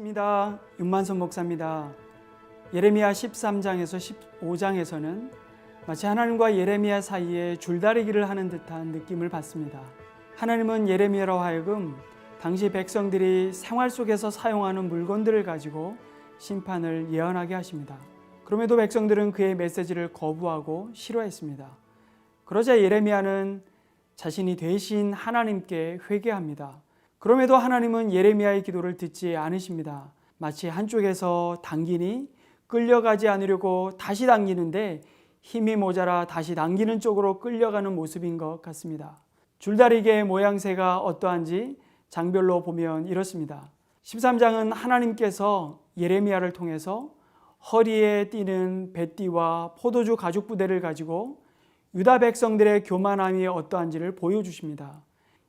반갑습니다. 윤만선 목사입니다. 예레미야 13장에서 15장에서는 마치 하나님과 예레미야 사이에 줄다리기를 하는 듯한 느낌을 받습니다. 하나님은 예레미야로 하여금 당시 백성들이 생활 속에서 사용하는 물건들을 가지고 심판을 예언하게 하십니다. 그럼에도 백성들은 그의 메시지를 거부하고 싫어했습니다. 그러자 예레미야는 자신이 대신 하나님께 회개합니다. 그럼에도 하나님은 예레미야의 기도를 듣지 않으십니다. 마치 한쪽에서 당기니 끌려가지 않으려고 다시 당기는데 힘이 모자라 다시 당기는 쪽으로 끌려가는 모습인 것 같습니다. 줄다리기의 모양새가 어떠한지 장별로 보면 이렇습니다. 13장은 하나님께서 예레미야를 통해서 허리에 띠는 배띠와 포도주 가죽 부대를 가지고 유다 백성들의 교만함이 어떠한지를 보여주십니다.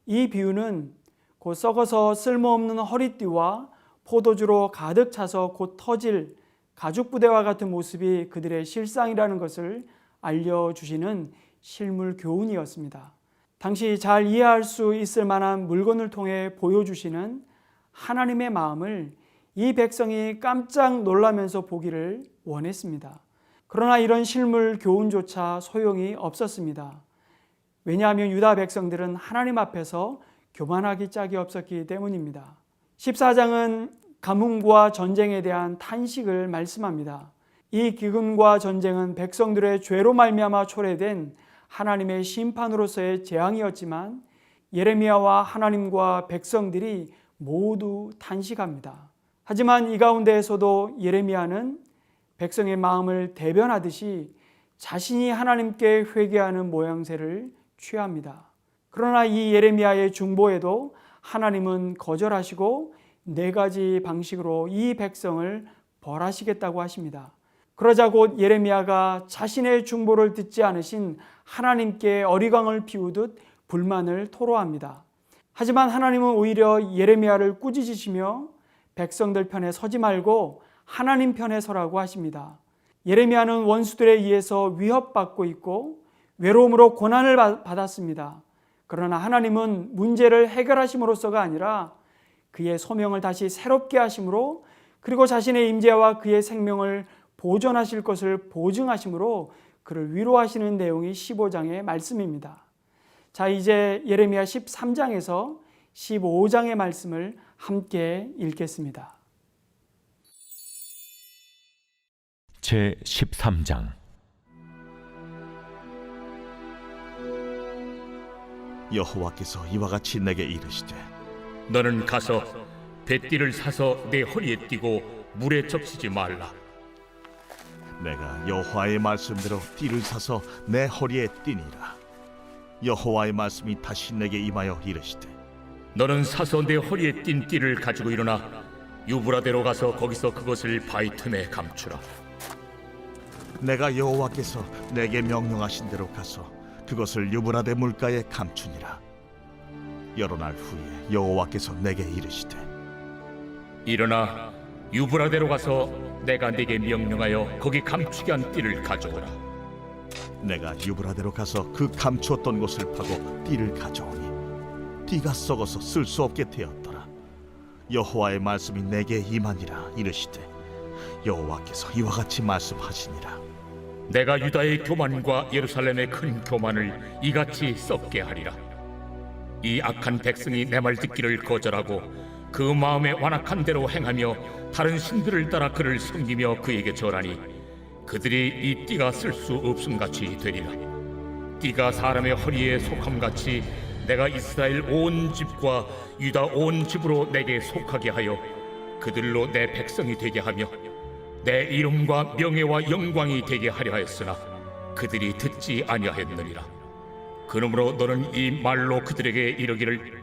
이 비유는 곧 썩어서 쓸모없는 허리띠와 포도주로 가득 차서 곧 터질 가죽 부대와 같은 모습이 그들의 실상이라는 것을 알려주시는 실물 교훈이었습니다. 당시 잘 이해할 수 있을 만한 물건을 통해 보여주시는 하나님의 마음을 이 백성이 깜짝 놀라면서 보기를 원했습니다. 그러나 이런 실물 교훈조차 소용이 없었습니다. 왜냐하면 유다 백성들은 하나님 앞에서 교만하기 짝이 없었기 때문입니다. 14장은 가뭄과 전쟁에 대한 탄식을 말씀합니다. 이 기근과 전쟁은 백성들의 죄로 말미암아 초래된 하나님의 심판으로서의 재앙이었지만 예레미야와 하나님과 백성들이 모두 탄식합니다. 하지만 이 가운데에서도 예레미야는 백성의 마음을 대변하듯이 자신이 하나님께 회개하는 모양새를 취합니다. 그러나 이 예레미야의 중보에도 하나님은 거절하시고 네 가지 방식으로 이 백성을 벌하시겠다고 하십니다. 그러자 곧 예레미야가 자신의 중보를 듣지 않으신 하나님께 어리광을 피우듯 불만을 토로합니다. 하지만 하나님은 오히려 예레미야를 꾸짖으시며 백성들 편에 서지 말고 하나님 편에 서라고 하십니다. 예레미야는 원수들에 의해서 위협받고 있고 외로움으로 고난을 받았습니다. 그러나 하나님은 문제를 해결하심으로써가 아니라 그의 소명을 다시 새롭게 하심으로 그리고 자신의 임재와 그의 생명을 보존하실 것을 보증하심으로 그를 위로하시는 내용이 15장의 말씀입니다. 자, 이제 예레미야 13장에서 15장의 말씀을 함께 읽겠습니다. 제 13장 여호와께서 이와 같이 내게 이르시되 너는 가서 배띠를 사서 내 허리에 띠고 물에 접시지 말라. 내가 여호와의 말씀대로 띠를 사서 내 허리에 띠니라 여호와의 말씀이 다시 내게 임하여 이르시되 너는 사서 내 허리에 띈 띠를 가지고 일어나 유브라데로 가서 거기서 그것을 바위 틈에 감추라. 내가 여호와께서 내게 명령하신 대로 가서 그것을 유브라데 물가에 감추니라. 여러 날 후에 여호와께서 내게 이르시되 일어나 유브라데로 가서 내가 네게 명령하여 거기 감추게 한 띠를 가져오라. 내가 유브라데로 가서 그 감추었던 곳을 파고 띠를 가져오니 띠가 썩어서 쓸 수 없게 되었더라. 여호와의 말씀이 내게 임하니라 이르시되 여호와께서 이와 같이 말씀하시니라 내가 유다의 교만과 예루살렘의 큰 교만을 이같이 썩게 하리라. 이 악한 백성이 내 말 듣기를 거절하고 그 마음에 완악한 대로 행하며 다른 신들을 따라 그를 섬기며 그에게 절하니 그들이 이 띠가 쓸 수 없음 같이 되리라 띠가 사람의 허리에 속함 같이 내가 이스라엘 온 집과 유다 온 집으로 내게 속하게 하여 그들로 내 백성이 되게 하며 내 이름과 명예와 영광이 되게 하려 하였으나 그들이 듣지 아니하였느니라. 그러므로 너는 이 말로 그들에게 이르기를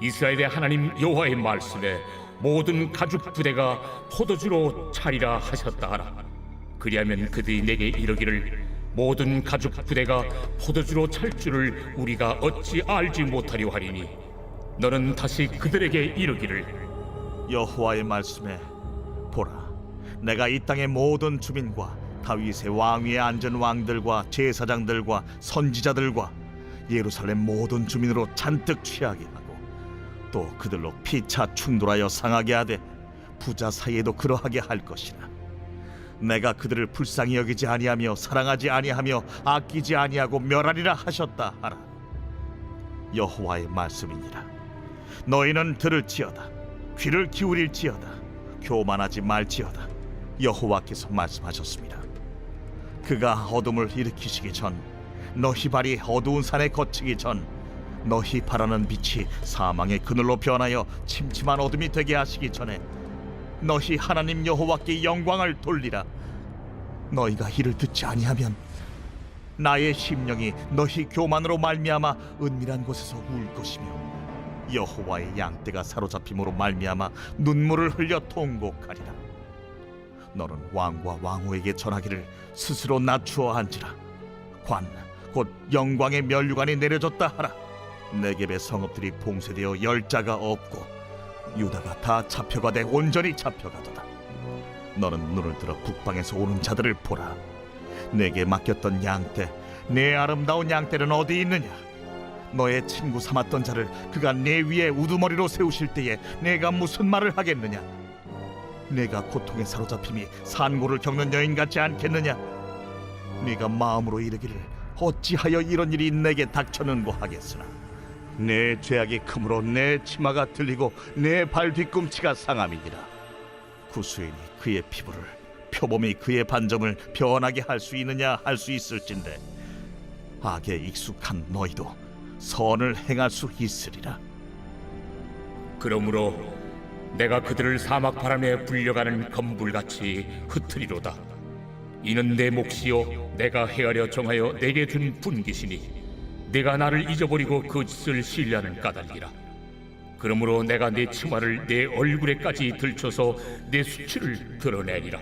이스라엘의 하나님 여호와의 말씀에 모든 가죽 부대가 포도주로 차리라 하셨다 하라. 그리하면 그들이 내게 이르기를 모든 가죽 부대가 포도주로 찰 줄을 우리가 어찌 알지 못하려 하리니? 너는 다시 그들에게 이르기를 여호와의 말씀에 보라 내가 이 땅의 모든 주민과 다윗의 왕위에 앉은 왕들과 제사장들과 선지자들과 예루살렘 모든 주민으로 잔뜩 취하게 하고 또 그들로 피차 충돌하여 상하게 하되 부자 사이에도 그러하게 할 것이라. 내가 그들을 불쌍히 여기지 아니하며 사랑하지 아니하며 아끼지 아니하고 멸하리라 하셨다 하라. 여호와의 말씀이니라. 너희는 들을지어다. 귀를 기울일지어다. 교만하지 말지어다 여호와께서 말씀하셨습니다 그가 어둠을 일으키시기 전 너희 발이 어두운 산에 거치기 전 너희 바라는 빛이 사망의 그늘로 변하여 침침한 어둠이 되게 하시기 전에 너희 하나님 여호와께 영광을 돌리라 너희가 이를 듣지 아니하면 나의 심령이 너희 교만으로 말미암아 은밀한 곳에서 울 것이며 여호와의 양떼가 사로잡힘으로 말미암아 눈물을 흘려 통곡하리라. 너는 왕과 왕후에게 전하기를 스스로 낮추어 앉으라. 관 곧 영광의 면류관이 내려졌다 하라. 내geb의 성읍들이 봉쇄되어 열자가 없고 유다가 다 잡혀가되 온전히 잡혀가도다. 너는 눈을 들어 북방에서 오는 자들을 보라. 내게 맡겼던 양떼, 내 아름다운 양떼는 어디 있느냐? 너의 친구 삼았던 자를 그가 내 위에 우두머리로 세우실 때에 내가 무슨 말을 하겠느냐? 내가 고통에 사로잡힘이 산고를 겪는 여인 같지 않겠느냐? 네가 마음으로 이르기를 어찌하여 이런 일이 내게 닥쳤는고 하겠으나? 내 죄악이 크므로 내 치마가 들리고 내 발 뒤꿈치가 상함이니라. 구수인이 그의 피부를 표범이 그의 반점을 변하게 할 수 있느냐 할 수 있을진데 악에 익숙한 너희도 선을 행할 수 있으리라. 그러므로 내가 그들을 사막 바람에 불려가는 검불같이 흩트리로다. 이는 내 몫이요 내가 헤아려 정하여 내게 준 분기시니 내가 나를 잊어버리고 그 짓을 신뢰하는 까닭이라. 그러므로 내가 내 치마를 내 얼굴에까지 들춰서 내 수치를 드러내리라.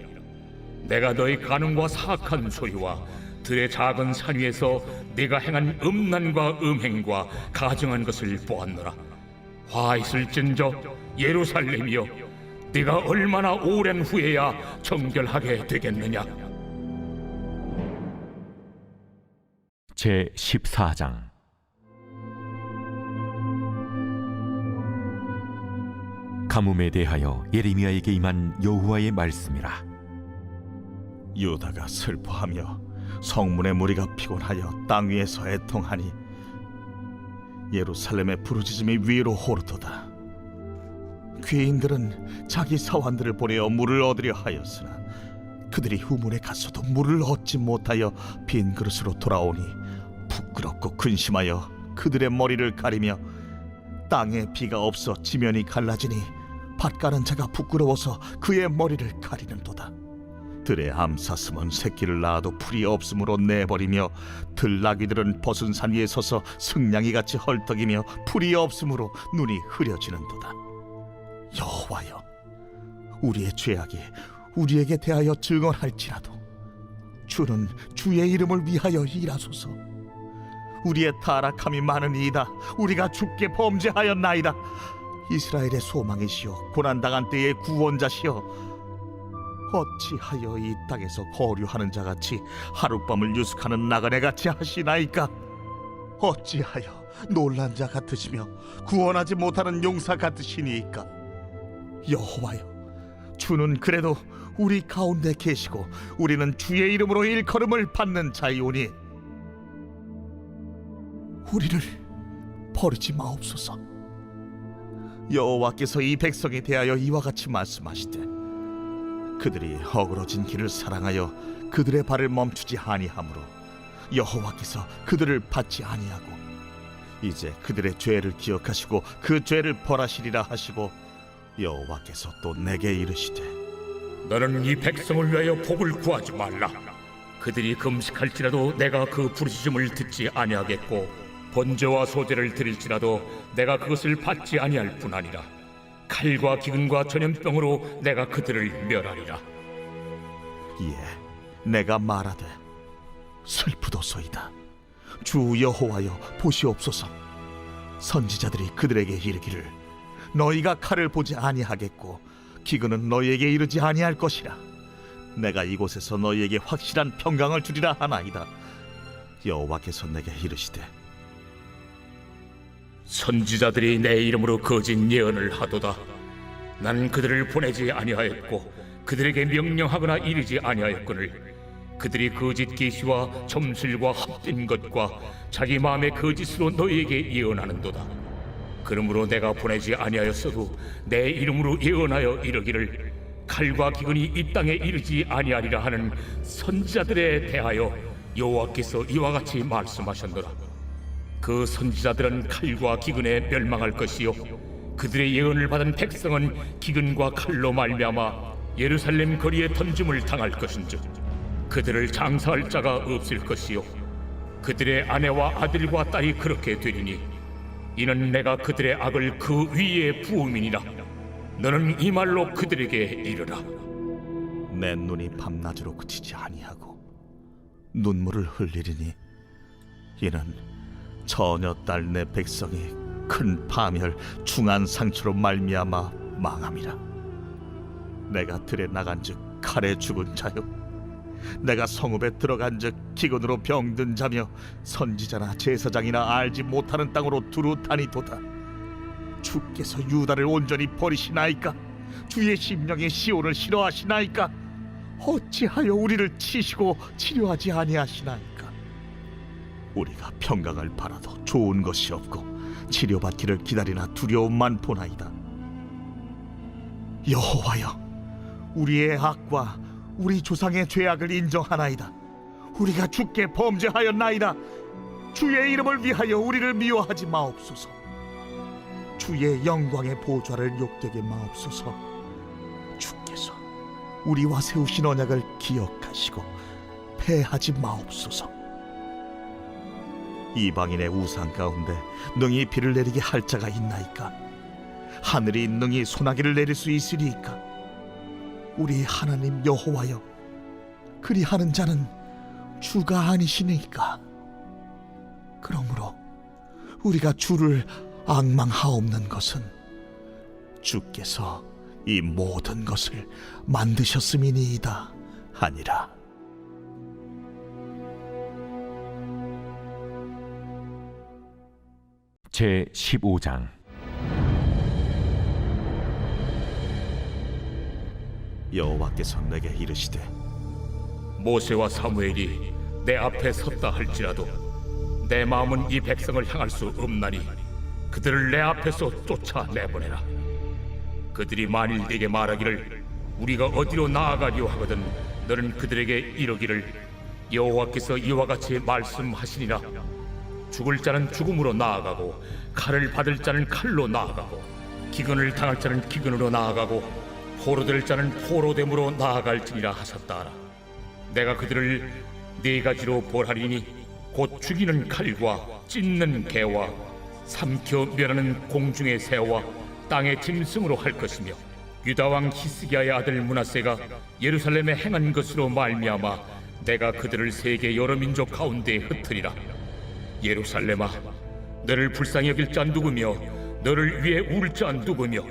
내가 너의 가능과 사악한 소리와 들의 작은 산 위에서 내가 행한 음란과 음행과 가증한 것을 보았노라. 화 있을진저 예루살렘이여 네가 얼마나 오랜 후에야 정결하게 되겠느냐? 제 14장. 가뭄에 대하여 예레미야에게 임한 여호와의 말씀이라. 유다가 슬퍼하며 성문의 무리가 피곤하여 땅 위에서 애통하니 예루살렘의 부르짖음이 위로 오르도다 귀인들은 자기 사환들을 보내어 물을 얻으려 하였으나 그들이 후문에 갔어도 물을 얻지 못하여 빈 그릇으로 돌아오니 부끄럽고 근심하여 그들의 머리를 가리며 땅에 비가 없어 지면이 갈라지니 밭 가는 자가 부끄러워서 그의 머리를 가리는도다 들의 암사슴은 새끼를 낳아도 풀이 없으므로 내버리며 들나귀들은 벗은 산 위에 서서 승냥이 같이 헐떡이며 풀이 없으므로 눈이 흐려지는도다. 여호와여, 우리의 죄악이 우리에게 대하여 증언할지라도 주는 주의 이름을 위하여 일하소서. 우리의 타락함이 많으니이다. 우리가 죽게 범죄하였나이다. 이스라엘의 소망이시여 고난당한 때의 구원자시여 어찌하여 이 땅에서 거류하는 자같이 하룻밤을 유숙하는 나그네같이 하시나이까 어찌하여 놀란 자 같으시며 구원하지 못하는 용사 같으시니이까 여호와여 주는 그래도 우리 가운데 계시고 우리는 주의 이름으로 일컬음을 받는 자이오니 우리를 버리지 마옵소서. 여호와께서 이 백성에 대하여 이와 같이 말씀하시되 그들이 어그러진 길을 사랑하여 그들의 발을 멈추지 아니하므로 여호와께서 그들을 받지 아니하고 이제 그들의 죄를 기억하시고 그 죄를 벌하시리라 하시고 여호와께서 또 내게 이르시되 너는 이 백성을 위하여 복을 구하지 말라. 그들이 금식할지라도 내가 그 부르짖음을 듣지 아니하겠고 번제와 소제를 드릴지라도 내가 그것을 받지 아니할 뿐 아니라 칼과 기근과 전염병으로 내가 그들을 멸하리라. 이에 내가 말하되 슬프도소이다 주 여호와여 보시옵소서 선지자들이 그들에게 이르기를 너희가 칼을 보지 아니하겠고 기근은 너희에게 이르지 아니할 것이라 내가 이곳에서 너희에게 확실한 평강을 주리라 하나이다 여호와께서 내게 이르시되 선지자들이 내 이름으로 거짓 예언을 하도다. 나는 그들을 보내지 아니하였고 그들에게 명령하거나 이르지 아니하였거늘 그들이 거짓 계시와 점술과 합된 것과 자기 마음의 거짓으로 너희에게 예언하는도다. 그러므로 내가 보내지 아니하였어도 내 이름으로 예언하여 이르기를 칼과 기근이 이 땅에 이르지 아니하리라 하는 선지자들에 대하여 여호와께서 이와 같이 말씀하셨노라. 그 선지자들은 칼과 기근에 멸망할 것이요 그들의 예언을 받은 백성은 기근과 칼로 말미암아 예루살렘 거리에 던짐을 당할 것인즉 그들을 장사할 자가 없을 것이요 그들의 아내와 아들과 딸이 그렇게 되리니 이는 내가 그들의 악을 그 위에 부음이니라. 너는 이 말로 그들에게 이르라. 내 눈이 밤낮으로 그치지 아니하고 눈물을 흘리리니 이는 처녀 딸내 백성이 큰 파멸 중한 상처로 말미암아 망함이라. 내가 들에 나간즉 칼에 죽은 자요 내가 성읍에 들어간 즉 기근으로 병든 자며 선지자나 제사장이나 알지 못하는 땅으로 두루 다니도다. 주께서 유다를 온전히 버리시나이까? 주의 심령의 시온을 싫어하시나이까? 어찌하여 우리를 치시고 치료하지 아니하시나이까? 우리가 평강을 바라도 좋은 것이 없고 치료받기를 기다리나 두려움만 보나이다. 여호와여 우리의 악과 우리 조상의 죄악을 인정하나이다 우리가 주께 범죄하였나이다 주의 이름을 위하여 우리를 미워하지 마옵소서 주의 영광의 보좌를 욕되게 마옵소서 주께서 우리와 세우신 언약을 기억하시고 패하지 마옵소서. 이방인의 우상 가운데 능히 비를 내리게 할 자가 있나이까? 하늘이 능히 소나기를 내릴 수 있으리이까? 우리 하나님 여호와여, 그리하는 자는 주가 아니시니까. 그러므로 우리가 주를 악망하옵는 것은 주께서 이 모든 것을 만드셨음이니이다 하니라. 제 15장 여호와께서 내게 이르시되 모세와 사무엘이 내 앞에 섰다 할지라도 내 마음은 이 백성을 향할 수 없나니 그들을 내 앞에서 쫓아 내보내라. 그들이 만일 네게 말하기를 우리가 어디로 나아가리오 하거든 너는 그들에게 이러기를 여호와께서 이와 같이 말씀하시니라. 죽을 자는 죽음으로 나아가고 칼을 받을 자는 칼로 나아가고 기근을 당할 자는 기근으로 나아가고 포로될 자는 포로됨으로 나아갈지니라 하셨다라. 내가 그들을 네 가지로 벌하리니 곧 죽이는 칼과 찢는 개와 삼켜 멸하는 공중의 새와 땅의 짐승으로 할 것이며 유다 왕 히스기야의 아들 문하세가 예루살렘에 행한 것으로 말미암아 내가 그들을 세계 여러 민족 가운데 흩으리라. 예루살렘아 너를 불쌍히 여길 자 누구며 너를 위해 울자 누구며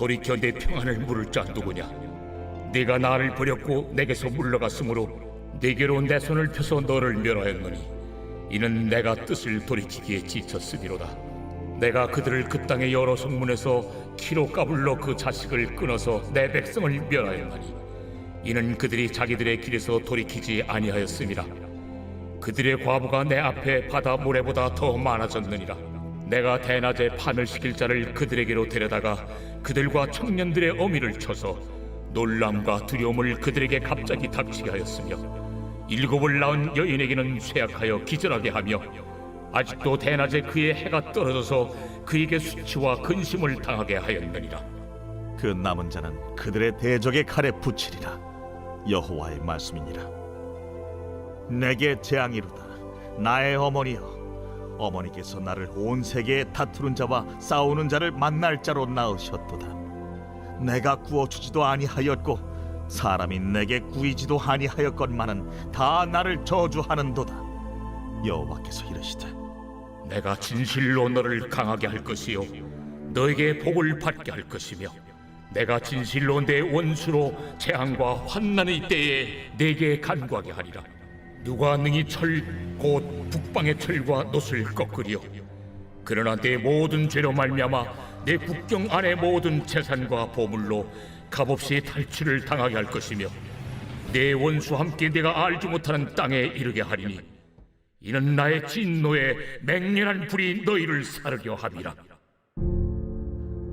돌이켜 내 평안을 물을 자 누구냐? 네가 나를 버렸고 내게서 물러갔으므로 네게로 내 손을 펴서 너를 멸하였노니 이는 내가 뜻을 돌이키기에 지쳤으리로다. 내가 그들을 그 땅의 여러 성문에서 키로 까불러 그 자식을 끊어서 내 백성을 멸하였나니 이는 그들이 자기들의 길에서 돌이키지 아니하였음이라. 그들의 과부가 내 앞에 바다 모래보다 더 많아졌느니라 내가 대낮에 판을 시킬 자를 그들에게로 데려다가 그들과 청년들의 어미를 쳐서 놀람과 두려움을 그들에게 갑자기 닥치게 하였으며 일곱을 낳은 여인에게는 쇠약하여 기절하게 하며 아직도 대낮에 그의 해가 떨어져서 그에게 수치와 근심을 당하게 하였느니라. 그 남은 자는 그들의 대적의 칼에 붙이리라. 여호와의 말씀이니라. 내게 재앙이로다. 나의 어머니여 어머니께서 나를 온 세계에 다투는 자와 싸우는 자를 만날 자로 낳으셨도다. 내가 구워주지도 아니하였고 사람이 내게 구이지도 아니하였건만은 다 나를 저주하는도다. 여호와께서 이르시되 내가 진실로 너를 강하게 할 것이요 너에게 복을 받게 할 것이며 내가 진실로 내 원수로 재앙과 환난의 때에 내게 간구하게 하리라 누가 능히 철 곧 북방의 철과 놋을 꺾으리요? 그러나 내 모든 죄로 말미암아 내 국경 안의 모든 재산과 보물로 값없이 탈취를 당하게 할 것이며 내 원수와 함께 내가 알지 못하는 땅에 이르게 하리니 이는 나의 진노에 맹렬한 불이 너희를 사르려 함이라.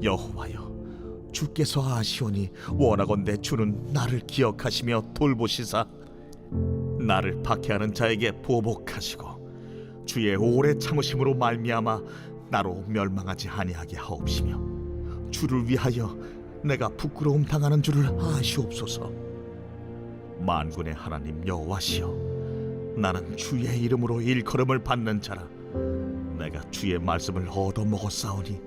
여호와여 주께서 아시오니 원하건대 주는 나를 기억하시며 돌보시사 나를 박해하는 자에게 보복하시고 주의 오래 참으심으로 말미암아 나로 멸망하지 아니하게 하옵시며 주를 위하여 내가 부끄러움 당하는 줄을 아시옵소서. 만군의 하나님 여호와시여 나는 주의 이름으로 일컬음을 받는 자라. 내가 주의 말씀을 얻어 먹었사오니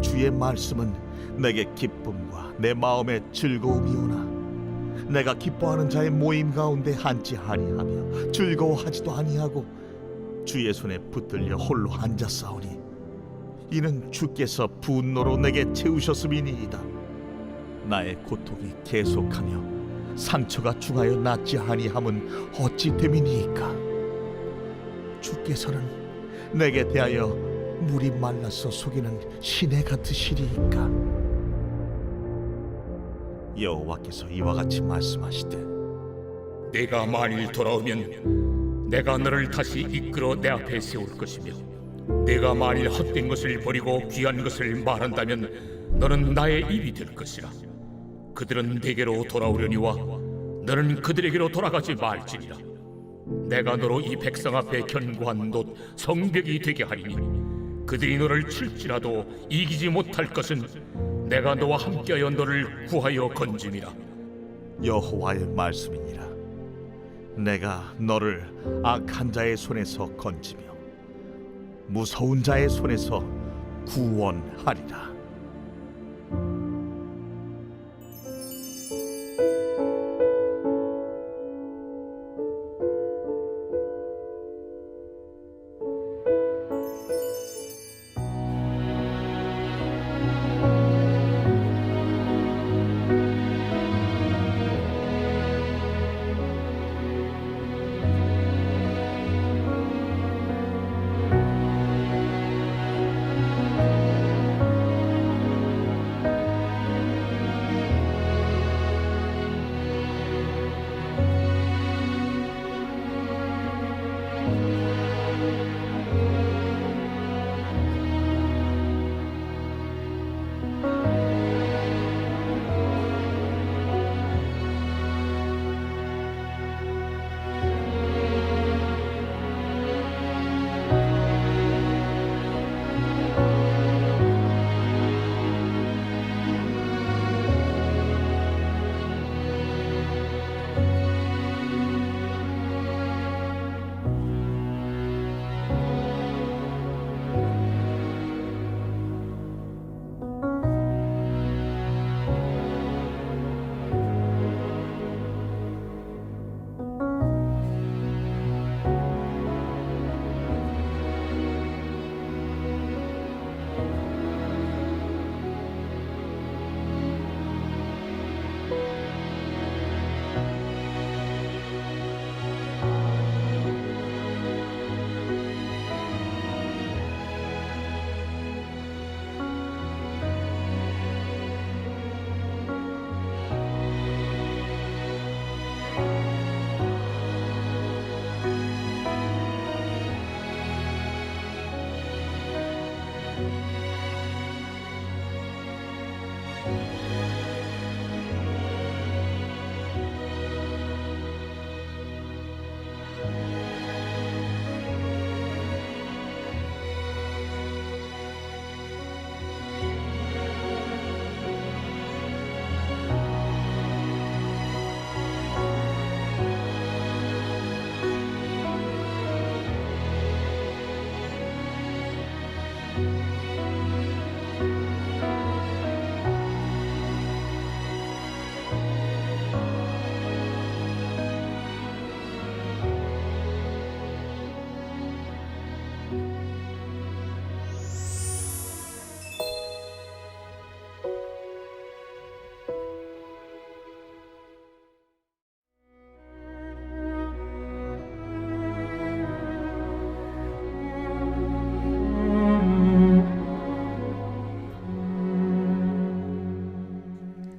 주의 말씀은 내게 기쁨과 내 마음의 즐거움이오나 내가 기뻐하는 자의 모임 가운데 앉지 아니하며 즐거워하지도 아니하고 주의 손에 붙들려 홀로 앉았사오니 이는 주께서 분노로 내게 채우셨음이니이다. 나의 고통이 계속하며 상처가 중하여 낫지 아니함은 어찌 됨이니이까? 주께서는 내게 대하여 물이 말라서 속이는 시내 같으시리이까 여호와께서 이와 같이 말씀하시되 내가 만일 돌아오면 내가 너를 다시 이끌어 내 앞에 세울 것이며 내가 만일 헛된 것을 버리고 귀한 것을 말한다면 너는 나의 입이 될 것이라. 그들은 내게로 돌아오려니와 너는 그들에게로 돌아가지 말지니라. 내가 너로 이 백성 앞에 견고한 놋 성벽이 되게 하리니 그들이 너를 칠지라도 이기지 못할 것은 내가 너와 함께하여 너를 구하여 건짐이라. 여호와의 말씀이니라. 내가 너를 악한 자의 손에서 건지며 무서운 자의 손에서 구원하리라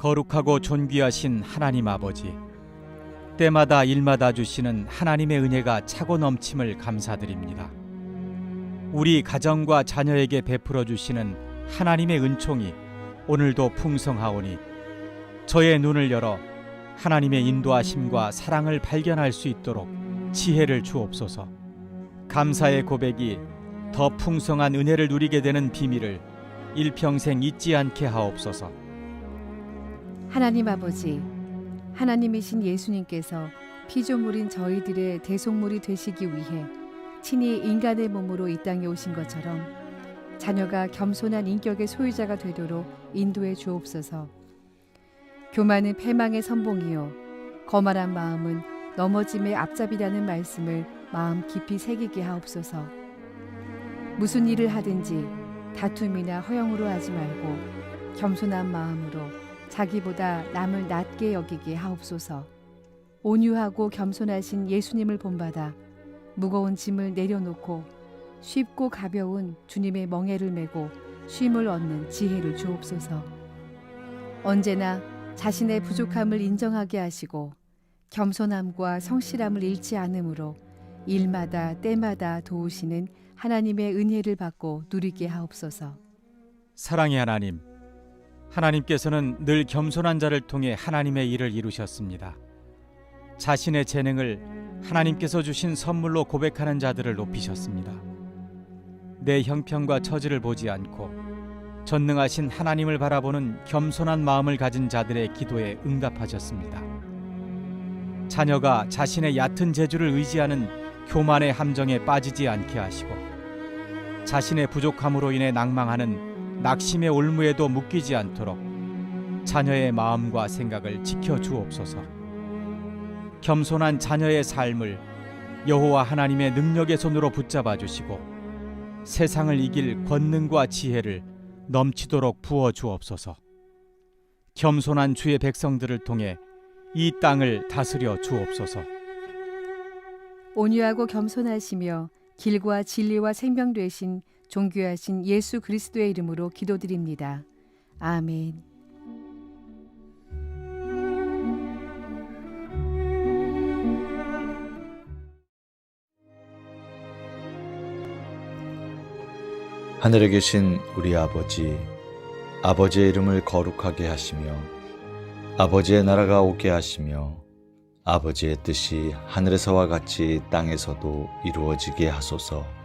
거룩하고 존귀하신 하나님 아버지, 때마다 일마다 주시는 하나님의 은혜가 차고 넘침을 감사드립니다. 우리 가정과 자녀에게 베풀어 주시는 하나님의 은총이 오늘도 풍성하오니 저의 눈을 열어 하나님의 인도하심과 사랑을 발견할 수 있도록 지혜를 주옵소서. 감사의 고백이 더 풍성한 은혜를 누리게 되는 비밀을 일평생 잊지 않게 하옵소서. 하나님 아버지, 하나님이신 예수님께서 피조물인 저희들의 대속물이 되시기 위해 친히 인간의 몸으로 이 땅에 오신 것처럼 자녀가 겸손한 인격의 소유자가 되도록 인도해 주옵소서. 교만은 패망의 선봉이요 거만한 마음은 넘어짐의 앞잡이라는 말씀을 마음 깊이 새기게 하옵소서. 무슨 일을 하든지 다툼이나 허영으로 하지 말고 겸손한 마음으로 자기보다 남을 낮게 여기게 하옵소서. 온유하고 겸손하신 예수님을 본받아 무거운 짐을 내려놓고 쉽고 가벼운 주님의 멍에를 메고 쉼을 얻는 지혜를 주옵소서. 언제나 자신의 부족함을 인정하게 하시고 겸손함과 성실함을 잃지 않으므로 일마다 때마다 도우시는 하나님의 은혜를 받고 누리게 하옵소서. 사랑의 하나님, 하나님께서는 늘 겸손한 자를 통해 하나님의 일을 이루셨습니다. 자신의 재능을 하나님께서 주신 선물로 고백하는 자들을 높이셨습니다. 내 형편과 처지를 보지 않고 전능하신 하나님을 바라보는 겸손한 마음을 가진 자들의 기도에 응답하셨습니다. 자녀가 자신의 얕은 재주를 의지하는 교만의 함정에 빠지지 않게 하시고 자신의 부족함으로 인해 낭망하는 낙심의 올무에도 묶이지 않도록 자녀의 마음과 생각을 지켜 주옵소서. 겸손한 자녀의 삶을 여호와 하나님의 능력의 손으로 붙잡아 주시고 세상을 이길 권능과 지혜를 넘치도록 부어 주옵소서. 겸손한 주의 백성들을 통해 이 땅을 다스려 주옵소서. 온유하고 겸손하시며 길과 진리와 생명 되신 존귀하신 예수 그리스도의 이름으로 기도드립니다. 아멘. 하늘에 계신 우리 아버지, 아버지의 이름을 거룩하게 하시며, 아버지의 나라가 오게 하시며, 아버지의 뜻이 하늘에서와 같이 땅에서도 이루어지게 하소서.